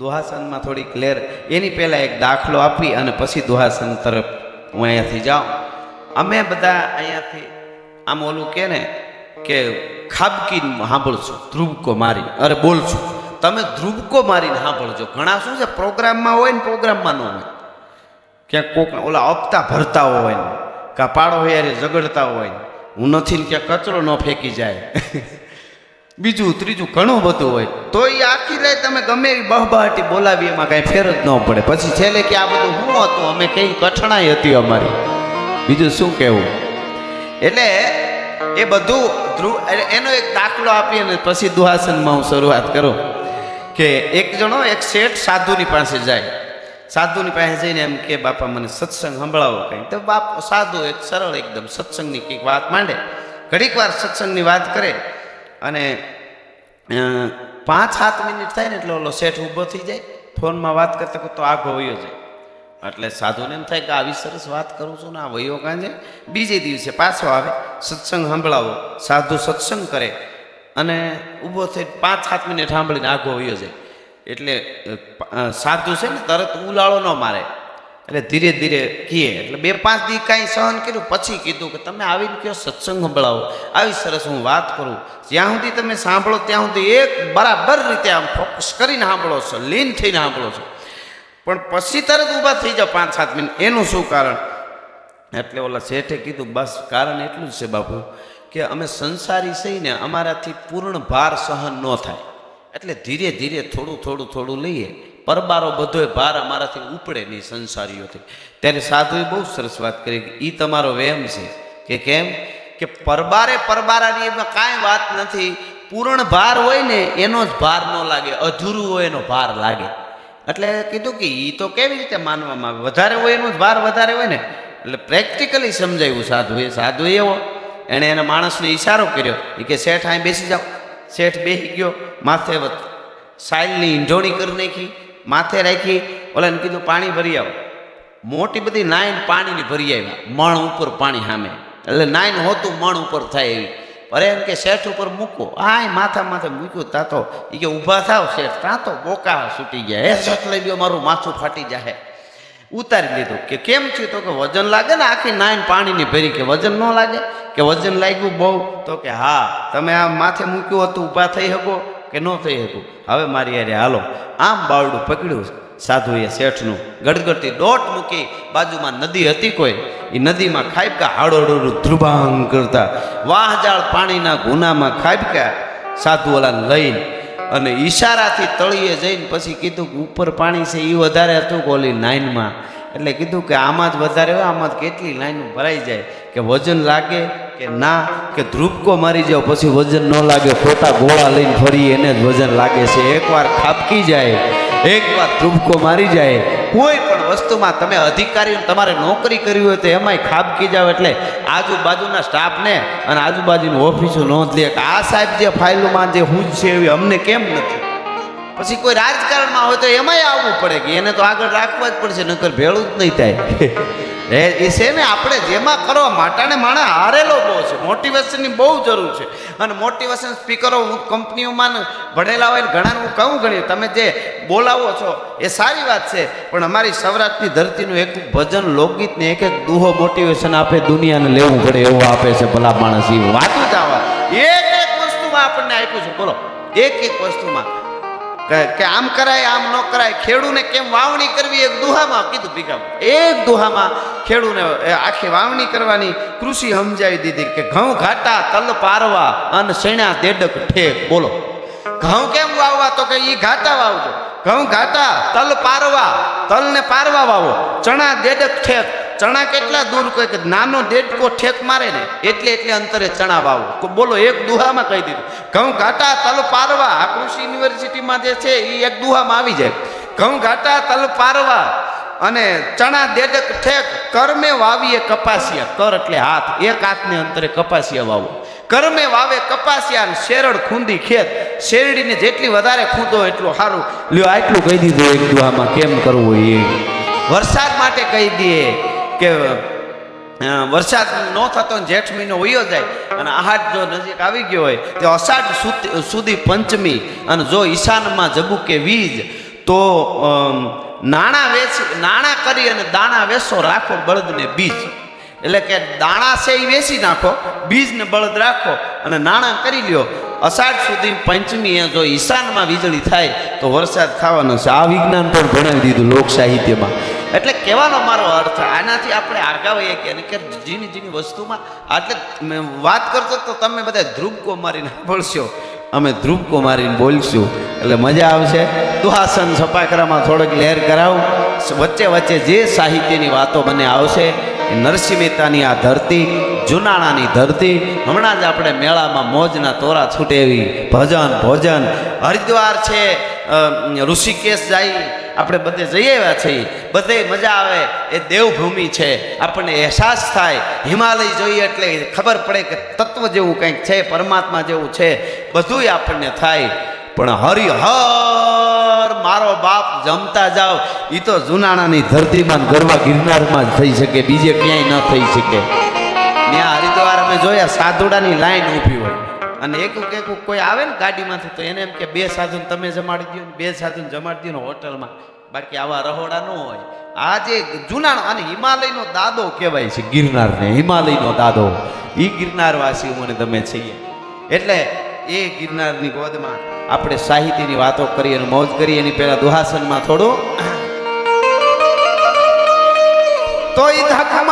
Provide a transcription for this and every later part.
દુહાસનમાં થોડી ક્લિયર એની પહેલાં એક દાખલો આપી અને પછી દુહાસન તરફ હું અહીંયાથી જાઉં. અમે બધા અહીંયાથી, આમ ઓલું કે ને, કે ખાબકી સાંભળશું, ધ્રુવકો મારી અરે બોલશું. તમે ધ્રુવકો મારીને સાંભળજો. ઘણા શું છે, પ્રોગ્રામમાં હોય ને પ્રોગ્રામમાં ન હોય. ક્યાંક કોક ઓલા અપતા ભરતા હોય ને, કાં પાડો યારે ઝઘડતા હોય હું નથી ને ક્યાંક કચરો ન ફેંકી જાય. બીજું, ત્રીજું ઘણું બધું હોય. તો એ આખી લે તમે ગમે એવી બહબાહટી બોલાવી એમાં કાંઈ ફેર જ ન પડે. પછી છેલ્લે કે આ બધું શું હતું, અમે કઈ કઠણાઈ હતી અમારી. બીજું શું કહેવું? એટલે એ બધું ધ્રુવ એનો એક દાખલો આપી અને પછી દુહાસનમાં હું શરૂઆત કરું. કે એક જણો, એક શેઠ સાધુની પાસે જાય. સાધુની પાસે જઈને એમ કે, બાપા, મને સત્સંગ સંભળાવો કંઈ. તો બાપ સાધુ એક સરળ, એકદમ સત્સંગની કંઈક વાત માંડે. ઘડીક વાર સત્સંગની વાત કરે. અને પાંચ સાત મિનિટ થાય ને એટલે ઓલો શેઠ ઊભો થઈ જાય, ફોનમાં વાત કરતા તો આગો ગોવ્યો જાય. એટલે સાધુને એમ થાય કે આવી સરસ વાત કરું છું ને, આ વયો કાંજે બીજે દિવસે પાછો આવે, સત્સંગ સાંભળાવો, સાધુ સત્સંગ કરે, અને ઊભો થઈ પાંચ સાત મિનિટ સાંભળીને આગો વયો જાય. એટલે સાધુ છે ને, તરત ઉલાળો ન મારે. એટલે ધીરે ધીરે કહે એટલે બે પાંચ દી કાંઈ સહન કર્યું, પછી કીધું કે તમે આવીને કયો સત્સંગ સંભળાવો. આવી સરસ હું વાત કરું. જ્યાં સુધી તમે સાંભળો, ત્યાં સુધી એક બરાબર રીતે આમ ફોકસ કરીને સાંભળો છો, લીન થઈને સાંભળો છો. પણ પછી તરત ઊભા થઈ જાઓ પાંચ સાત મિનિટ. એનું શું કારણ? એટલે ઓલા શેઠે કીધું, બસ, કારણ એટલું જ છે બાપુ કે અમે સંસારી છીએ અમારાથી પૂર્ણ ભાર સહન ન થાય. એટલે ધીરે ધીરે થોડું થોડું થોડું લઈએ. પરબારો બધોય ભાર અમારાથી ઉપડે નહીં, સંસારીઓથી. ત્યારે સાધુએ બહુ સરસ વાત કરી કે એ તમારો વહેમ છે. કે કેમ? કે પરબારે પરબારાની એમાં કાંઈ વાત નથી. પૂર્ણ ભાર હોય ને, એનો જ ભાર ન લાગે. અધૂરું હોય એનો ભાર લાગે. એટલે કીધું કે એ તો કેવી રીતે માનવામાં આવે? વધારે હોય એનો જ ભાર વધારે હોય ને? એટલે પ્રેક્ટિકલી સમજાવ્યું સાધુ એ સાધુ એવો એણે એના માણસને ઈશારો કર્યો. એ કે, શેઠ, અહીં બેસી જાઓ. શેઠ બેસી ગયો, માથે સાઈલની ઈંઢોણી કરી નાખી. માથે રાખી ઓલાને કીધું, પાણી ભરી આવો. મોટી બધી નાઈન પાણીની ભરી આવ્યા મણ ઉપર પાણી સામે. એટલે નાઈન હોતું, મણ ઉપર થાય એવી. અરે એમ કે શેઠ ઉપર મૂકો. આય માથા માથે મૂક્યું, તા તો એ કે ઊભા થાવ શેઠ તાતો બોકા છૂટી ગયા. હે શેઠ લઈ ગયો મારું માથું ફાટી જાય ઉતારી લીધું કે કેમ થયું તો કે વજન લાગે ને આખી નાઈન પાણીની ભરી કે વજન ન લાગે? કે વજન લાગ્યું બહુ? તો કે હા, તમે આ માથે મૂક્યું હતું, ઊભા થઈ શકો. કે ન થઈ શકું. હવે મારી યારે હાલો. આમ બાવડું પકડ્યું સાધુએ શેઠનું. ગડગડતી દોટ મૂકી બાજુમાં નદી હતી કોઈ. એ નદીમાં ખાબકા હાડોડોડું ધ્રુભાંગ કરતા. વાહજાળ પાણીના ગુનામાં ખાબકા સાધુ ઓલાને લઈને અને ઈશારાથી તળીએ જઈને પછી કીધું કે ઉપર પાણી છે એ વધારે હતું કોલી ઓલી લાઈનમાં એટલે કીધું કે આમાં જ વધારે હોય, આમાં જ કેટલી લાઈન ભરાઈ જાય. કે વજન લાગે કે ના, કે ધ્રુપકો મારી જાવ, પછી વજન ન લાગે ખોટા ગોળા લઈને ફરી એને જ વજન લાગે છે. એકવાર ખાબકી જાય, એકવાર ધ્રુપકો મારી જાય, કોઈ પણ વસ્તુમાં તમે અધિકારી તમારે નોકરી કરવી હોય તો એમાંય ખાબકી જાવ એટલે આજુબાજુના સ્ટાફને અને આજુબાજુની ઓફિસો નોંધ લે કે આ સાહેબ જે ફાઇલોમાં જે હું છે એવી અમને કેમ નથી? પછી કોઈ રાજકારણમાં હોય તો એમાંય આવવું પડે કે એને તો આગળ રાખવા જ પડશે, નકર ભેળું જ નહીં થાય. એ એ છે ને આપણે જેમાં કરવા માટાને માણે હારેલો બહુ છે. મોટિવેશનની બહુ જરૂર છે. અને મોટિવેશન સ્પીકરો હું કંપનીઓમાં ભણેલા હોય ઘણાને હું કહું ઘણી, તમે જે બોલાવો છો, એ સારી વાત છે. પણ અમારી સૌરાષ્ટ્રની ધરતીનું એક ભજન લોકગીતને એક એક દુહો મોટિવેશન આપે, દુનિયાને લેવું પડે એવું આપે છે ભલા માણસ એ વાતું જ આવા. એક એક વસ્તુમાં આપણને આપ્યું છે. બોલો. એક એક વસ્તુમાં. કે આમ કરાય, આમ ન કરાય, ખેડૂને કેમ વાવણી કરવી? એક દુહામાં કીધું ભીખા એક દુહામાં ખેડૂને આખી વાવણી કરવાની કૃષિ સમજાવી દીધી કે ઘઉં ઘાટા, તલ પારવા અને શેણા, દેડક, ઠેક, બોલો. ઘઉં કેમ વાવવા? તો કે એ ઘાટા વાવજો. ઘઉં ઘાટા, તલ પારવા, તલને પારવા વાવો. ચણા, દેડક, ઠેક ચણા કેટલા દૂર કોઈ નાનો દેડકો ઠેક મારે ને, એટલે એટલે અંતરે ચણા વાવો. બોલો, એક દુહામાં કહી દીધું. ઘઉં ઘાટા તલ પારવા, આ કૃષિ યુનિવર્સિટીમાં જે છે એ એક દુહામાં આવી જાય. ઘઉં ઘાટા તલ પારવા અને ચણા દેડક ઠેક કર્મે વાવીએ કપાસિયા. કર એટલે હાથ, એક હાથને અંતરે કપાસિયા વાવો. કર્મે વાવે કપાસિયા શેરડ ખૂંદી ખેત. શેરડીને જેટલી વધારે ખૂંદો એટલું સારું. લ્યો, આટલું કહી દીધું એક દુહામાં. કેમ કરવું એ? વરસાદ માટે કહી દઈએ કે વરસાદ ન થતો જેઠ મહિનો વયો જાય અને આહાટ જો નજીક આવી ગયો હોય, તો અષાઢ સુધી પંચમી અને જો ઈશાનમાં જબુકે વીજ, તો નાણાં વેચી, નાણાં કરી અને દાણા વેચો, રાખો બળદને બીજ. એટલે કે દાણા છે એ વેચી નાખો, બીજને બળદ રાખો અને નાણાં કરી લ્યો. અષાઢ સુધી પંચમીએ જો ઈશાનમાં વીજળી થાય, તો વરસાદ થવાનો છે. આ વિજ્ઞાન પણ ભણાવી દીધું લોક સાહિત્યમાં કહેવાનો મારો અર્થ આનાથી આપણે આગાવીએ કે અને કે જીની જીની વસ્તુમાં, આટલે વાત કરતો તો તમે બધા ધ્રુવ કુમારીને સાંભળશો અમે ધ્રુવ કુમારીને બોલશું. એટલે મજા આવશે. દુહાસન સપાકરામાં થોડોક લહેર કરાવું. વચ્ચે વચ્ચે જે સાહિત્યની વાતો મને આવશે નરસિંહ મહેતાની આ ધરતી, જુનાણાની ધરતી, હમણાં જ આપણે મેળામાં મોજના તોરા છૂટે એવી ભજન, ભોજન. હરિદ્વાર છે ઋષિકેશ જાય આપણે બધે જઈ આવ્યા છીએ. બધે મજા આવે. એ દેવભૂમિ છે. આપણને અહેસાસ થાય. હિમાલય જોઈએ એટલે ખબર પડે કે તત્વ જેવું કંઈક છે, પરમાત્મા જેવું છે. બધુંય આપણને થાય. પણ હરિહર, મારો બાપ જમતા જાવ એ તો જુનાણાની ધરતીમાં ગરવા ગિરનારમાં જ થઈ શકે. બીજે ક્યાંય ન થઈ શકે. ત્યાં હરિદ્વાર અમે જોયા, સાધુડાની લાઈન ઊભી હોય. અને એક એક કોઈ આવે ને ગાડીમાંથી, તો એને એમ કે, બે સાધુને તમે જમાડી દો બે સાધુને જમાડી દો હોટલમાં. બાકી આવા રહોડા ન હોય. આ જે જુનાણ અને હિમાલયનો દાદો કહેવાય છે ગિરનારને, હિમાલયનો દાદો. એ ગિરનારવાસી મને તમે છીએ. એટલે એ ગિરનારની ગોદમાં આપણે સાહિત્યની વાતો કરીએ અને મોજ કરીએ. એની પહેલાં દુહાસનમાં થોડું. તો ઈ ધક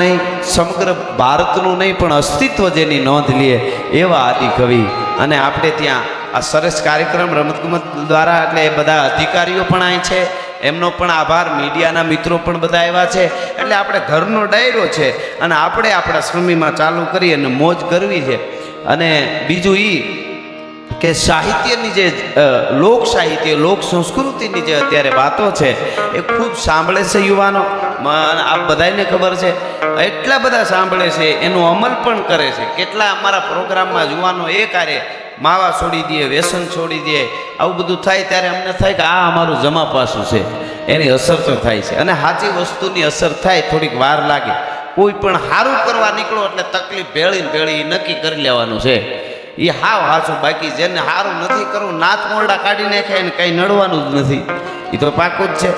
નહીં સમગ્ર ભારતનું નહીં, પણ અસ્તિત્વ જેની નોંધ લઈએ એવા આદિકવિ અને આપણે ત્યાં આ સરસ કાર્યક્રમ રમતગમત દ્વારા, એટલે એ બધા અધિકારીઓ પણ અહીં છે. એમનો પણ આભાર, મીડિયાના મિત્રો પણ બધા એવા છે. એટલે આપણે ઘરનો ડાયરો છે અને આપણે આપણા સ્વામીમાં ચાલુ કરી અને મોજ કરવી છે. અને બીજું એ કે સાહિત્યની જે લોક સાહિત્ય, લોક સંસ્કૃતિની જે અત્યારે વાતો છે, એ ખૂબ સાંભળે છે યુવાનો. આ બધાને ખબર છે, એટલા બધા સાંભળે છે, એનો અમલ પણ કરે છે. કેટલા અમારા પ્રોગ્રામમાં યુવાનો એ કાર્ય માવા છોડી દે, વ્યસન છોડી દે, આવું બધું થાય ત્યારે અમને થાય કે આ અમારું જમા પાસું છે. એની અસર તો થાય છે. અને સાચી વસ્તુની અસર થાય, થોડીક વાર લાગે. કોઈ પણ સારું કરવા નીકળો એટલે તકલીફ ભેળીને ભેળી નક્કી કરી લેવાનું છે. એ હાવ હાચું, બાકી જેને સારું નથી કરવું, નાત મોરડા કાઢી નાખે ને કંઈ નડવાનું જ નથી. એ તો પાકું જ છે.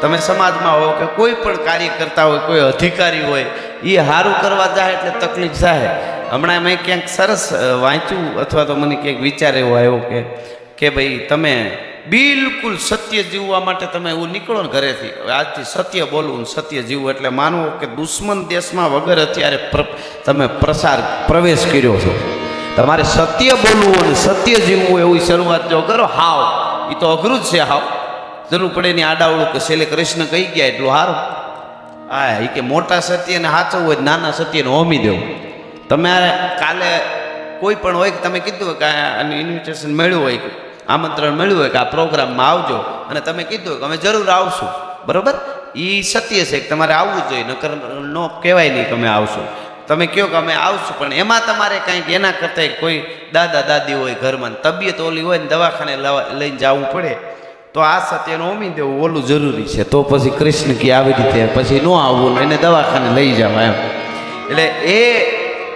તમે સમાજમાં હો કે કોઈ પણ કાર્ય કરતા હોય, કોઈ અધિકારી હોય એ સારું કરવા જાય એટલે તકલીફ થાય. હમણાં મેં ક્યાંક સરસ વાંચ્યું અથવા તો મને ક્યાંક વિચાર એવો આવ્યો કે કે ભાઈ તમે બિલકુલ સત્ય જીવવા માટે તમે એવું નીકળો ને ઘરેથી. આજથી સત્ય બોલવું સત્ય જીવવું એટલે માનવો કે દુશ્મન દેશમાં વગર અત્યારે તમે પ્રસાર પ્રવેશ કર્યો છો. તમારે સત્ય બોલવું અને સત્ય જીવવું એવું શરૂઆત જો કરો, હાવ. એ તો અઘરું જ છે, હાવ. જરૂર પડે એની આડાવડું કે છેલ્લે કૃષ્ણ કહી ગયા એટલું હારું. હા એ કે મોટા સત્યને સાચવવું હોય નાના સત્યને હોમી દેવું. તમારે કાલે કોઈ પણ હોય કે તમે કીધું હોય કે આને ઇન્વિટેશન મળ્યું હોય કે આમંત્રણ મળ્યું હોય કે આ પ્રોગ્રામમાં આવજો અને તમે કીધું હોય કે અમે જરૂર આવશું. બરાબર? એ સત્ય છે કે તમારે આવવું જોઈએ, નકર ન કહેવાય નહીં અમે આવશું. તમે કહો કે અમે આવશું, પણ એમાં તમારે કંઈક એના કરતાં કોઈ દાદા દાદી હોય ઘરમાં તબિયત ઓલી હોય ને દવાખાને લઈને જવું પડે, તો આ સત્યને ઓમી દેવું, ઓલું જરૂરી છે. તો પછી કૃષ્ણ કે આવી રીતે, પછી ન આવવું એને દવાખાને લઈ જવા એમ. એટલે એ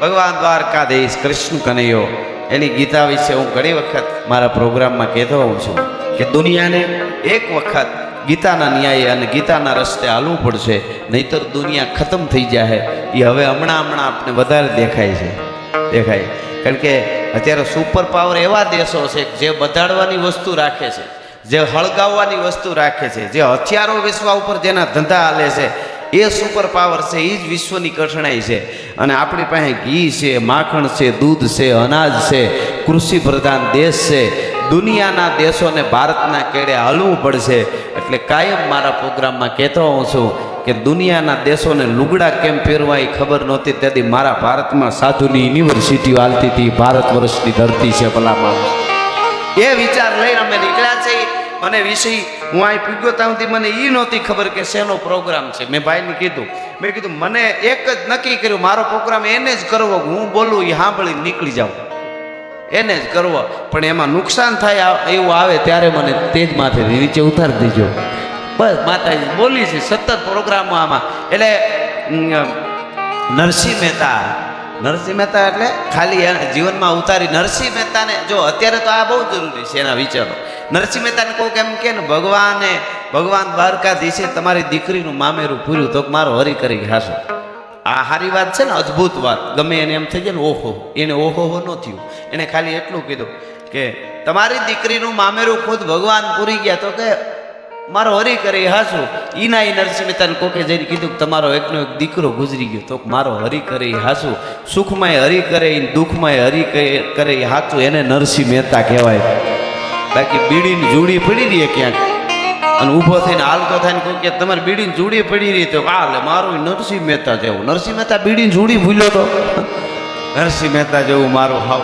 ભગવાન દ્વારકાધીશ, કૃષ્ણ કનૈયો, એની ગીતા વિશે હું ઘણી વખત મારા પ્રોગ્રામમાં કહેતો હોઉં છું કે દુનિયાને એક વખત ગીતાના ન્યાય અને ગીતાના રસ્તે હાલવું પડશે, નહીતર દુનિયા ખતમ થઈ જાય એ હવે હમણાં હમણાં આપણે વધારે દેખાય છે. દેખાય. કારણ કે અત્યારે સુપર પાવર એવા દેશો છે જે બધાડવાની વસ્તુ રાખે છે, જે હળગાવવાની વસ્તુ રાખે છે, જે હથિયારો વેચવા ઉપર જેના ધંધા હાલે છે, એ સુપર પાવર છે એ જ વિશ્વની કઠણાઈ છે. અને આપણી પાસે ઘી છે, માખણ છે, દૂધ છે, અનાજ છે કૃષિ પ્રધાન દેશ છે. દુનિયાના દેશોને ભારતના કેડે હલવું પડશે. એટલે કાયમ મારા પ્રોગ્રામમાં કહેતો હોઉં છું કે દુનિયાના દેશોને લુગડા કેમ પહેરવા એ ખબર નહોતી. તેથી મારા ભારતમાં સાધુની યુનિવર્સિટીઓ હાલતી હતી. ભારત વર્ષની ધરતી છે ભલામાં એ વિચાર લઈને અમે નીકળ્યા છે. અને વિષય હું અહીં પૂગ્યો ત્યાં સુધી મને એ નહોતી ખબર કે શેનો પ્રોગ્રામ છે. મેં ભાઈને કીધું, મેં કીધું, મને એક જ નક્કી કર્યું, મારો પ્રોગ્રામ એને જ કરવો. હું બોલું એ સાંભળી નીકળી જાઉં એને જ કરવો. પણ એમાં નુકસાન થાય એવું આવે ત્યારે મને તેજ માથે નીચે ઉતારી દેજો. બસ માતાજી, બોલી છે, સતત પ્રોગ્રામો આમાં. એટલે નરસિંહ મહેતા. નરસિંહ મહેતા એટલે ખાલી જીવનમાં ઉતારી નરસિંહ મહેતાને, જો અત્યારે તો આ બહુ જરૂરી છે એના વિચારો. નરસિંહ મહેતાને કહું કેમ કે ને, ભગવાને, ભગવાન દ્વારકાધીશે તમારી દીકરીનું મામેરું પૂર્યું તો મારો હરી કરી હાસો. આ સારી વાત છે ને, અદ્ભુત વાત. ગમે એને એમ થઈ જાય ને, ઓહો. એને ઓહો હો ન થયું. એણે ખાલી એટલું કીધું કે, તમારી દીકરીનું મામેરું ખુદ ભગવાન પૂરી ગયા. તો કે મારો હરી કરી હાસું. ઈના ઈ નરસિંહ મહેતાને કોકે જઈને કીધું કે તમારો એકનો એક દીકરો ગુજરી ગયો. તો મારો હરી કરે હાસું. સુખમાંય હરી કરે દુઃખમાંય હરી કરે- હાચું. એને નરસિંહ મહેતા કહેવાય. બાકી બીડીની જૂડી પડી રહી ક્યાંક. અને ઊભો થઈને હાલતો થાય ને કોઈ કે તમારે બીડીની જૂડી પડી રહી તો હાલે મારું નરસિંહ મહેતા જેવું. નરસિંહ મહેતા બીડીની જૂડી ભૂલ્યો તો? નરસિંહ મહેતા જેવું મારું હાવ.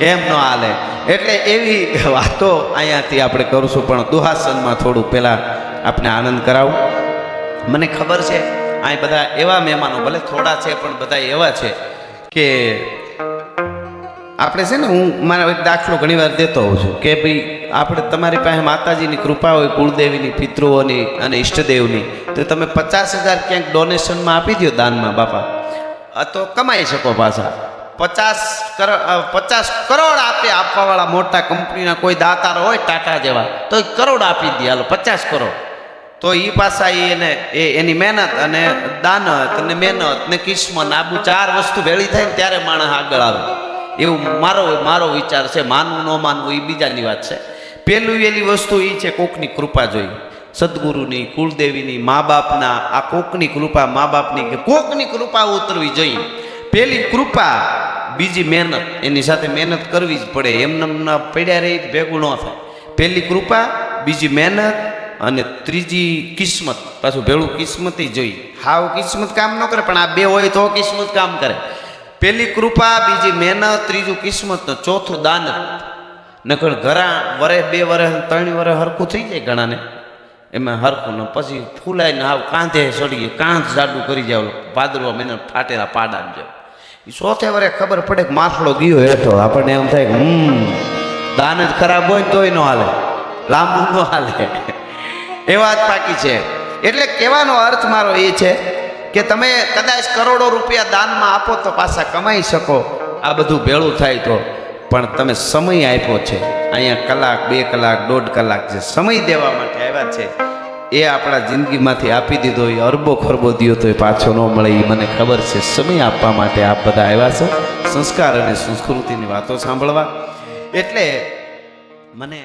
એમ ન હાલે. એટલે એવી વાતો અહીંયાથી આપણે કરશું, પણ દુહાસનમાં થોડું પહેલાં આપણે આનંદ કરાવું. મને ખબર છે, અહીં બધા એવા મહેમાનો, ભલે થોડા છે, પણ બધા એવા છે કે આપણે છે ને, હું મારો એક દાખલો ઘણીવાર દેતો હોઉં છું કે ભાઈ આપણે તમારી પાસે માતાજીની કૃપા હોય, કુળદેવીની, પિતૃઓની અને ઈષ્ટદેવની, તો તમે પચાસ હજાર ક્યાંક ડોનેશનમાં આપી દો દાનમાં, બાપા. તો કમાઈ શકો પાછા. પચાસ પચાસ કરોડ આપે આપવાવાળા મોટા કંપનીના કોઈ દાતાર હોય ટાટા જેવા, તો એ કરોડ આપી દે, હાલો, પચાસ કરોડ. તો એ પાછા એને, એ, એની મહેનત અને દાનત અને મહેનત ને કિસ્મત આ બુ ચાર વસ્તુ ભેળી થાય ને ત્યારે માણસ આગળ આવે. એવું મારો મારો વિચાર છે, માનવું, ન માનવું એ બીજાની વાત છે. પહેલું એલી વસ્તુ એ છે, કોકની કૃપા જોઈ. સદગુરુની, કુળદેવીની મા બાપના આ કોકની કૃપા મા બાપની કોકની કૃપા ઉતરવી જોઈએ. પેલી કૃપા બીજી મહેનત, એની સાથે મહેનત કરવી જ પડે. એમના પડ્યા રહી ભેગું ન થાય. પહેલી કૃપા, બીજી મહેનત અને ત્રીજી કિસ્મત. પાછું ભેળું કિસ્મતી જોઈ. હાવ કિસ્મત કામ ન કરે, પણ આ બે હોય તો કિસ્મત કામ કરે. પેલી કૃપા, બીજી મહેનત, ત્રીજું કિસ્મત ચોથું દાન. નકર ઘણા વરે બે વરે ત્રણ વરે હરખું થઈ જાય ઘણાને. એમાં હરખું ને પછી ફૂલાઈને હાવ કાંધે સડીએ કાંધ જાડું કરી જાવ. ભાદરવા મહિના ફાટેલા પાડા જેવું. ચોથે વરે ખબર પડે કે માથડો ગયો હેઠો. આપણને એમ થાય કે, હમ, દાન જ ખરાબ હોય તોય ન હાલે. લાંબુ ન હાલે. એ વાત પાકી છે. એટલે કહેવાનો અર્થ મારો એ છે કે તમે કદાચ કરોડો રૂપિયા દાનમાં આપો તો પાછા કમાઈ શકો. આ બધું ભેળું થાય તો. પણ તમે સમય આપ્યો છે. અહીંયા કલાક, બે કલાક, દોઢ કલાક જે સમય દેવા માટે આવ્યા છે એ આપણા જિંદગીમાંથી આપી દીધો એ અરબો ખરબો દિયો તો એ પાછો ન મળે એ મને ખબર છે. સમય આપવા માટે આપ બધા આવ્યા છો. સંસ્કાર અને સંસ્કૃતિની વાતો સાંભળવા. એટલે મને